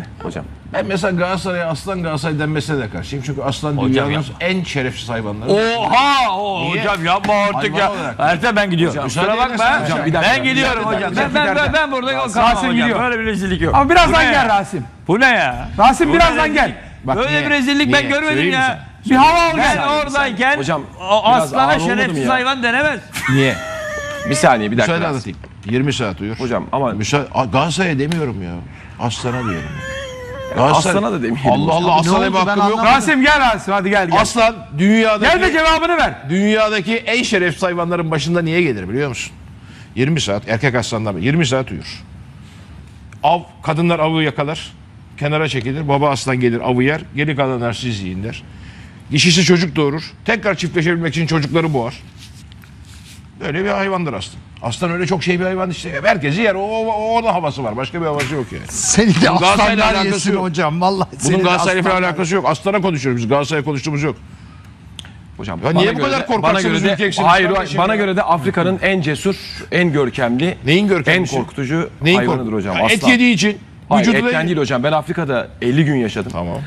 mi hocam? Ben mesela Galatasaray'a aslan Galatasaray denmesine de karşıyım. Çünkü aslan dünyanın yapma. en şerefsiz hayvanları. Oha! O, Niye? hocam yapma artık ya. Hayvan olarak. Ertem ben gidiyorum. müsaade Kusura bakma. edersen hocam, bir dakika. ben gidiyorum Bir dakika, hocam. bir Ben, dakika. ben, ben, ben burada kalamam hocam. gidiyor. Böyle bir rezillik yok. Ama Bu birazdan ne gel ya? Rasim. Bu ne ya? Rasim birazdan gel. Bak Böyle niye? bir rezillik ben Niye? görmedim Söyleyeyim mi ya. Bir hava al Ben gel. oradayken Hocam, o biraz aslana ağır olmadı mı şerefsiz ya? hayvan denemez. Niye? Bir saniye bir dakika. Müsaade anlatayım. 20 saat uyur. Hocam ama Müsaade, Aa, Galatasaray'a demiyorum ya. Aslan'a diyorum. Galatasaray- Aslan'a da demeyelim Allah Allah Aslan'a bir hakkım yok. Rasim gel Rasim hadi gel gel. Aslan dünyadaki, Gel de cevabını ver. dünyadaki en şerefsiz hayvanların başında niye gelir biliyor musun? 20 saat erkek aslanlar 20 saat uyur. Av kadınlar avı yakalar. Kenara çekilir. Baba aslan gelir avı yer. Geri kalanlar siz yiyin der. Dişisi çocuk doğurur. Tekrar çiftleşebilmek için çocukları boğar. Böyle bir hayvandır aslan. Aslan öyle çok şey bir hayvan işte. Herkesi yer. O, o, o onun havası var. Başka bir havası yok yani. Seni de Bunun aslanlar yesin yok. hocam. Vallahi Bunun Galatasaray'la falan aslanlar alakası yok. Aslan'a konuşuyoruz biz. Galatasaray'a konuştuğumuz yok. hocam Ya niye bu kadar korkaksınız, bana göre de, Hayır bana ya? göre de Afrika'nın en cesur, en görkemli, Neyin en korkutucu Neyin hayvanıdır hocam. Ha, Et yediği için. Hayır vücudu da- etten değil hocam. Ben Afrika'da 50 gün yaşadım. Tamam.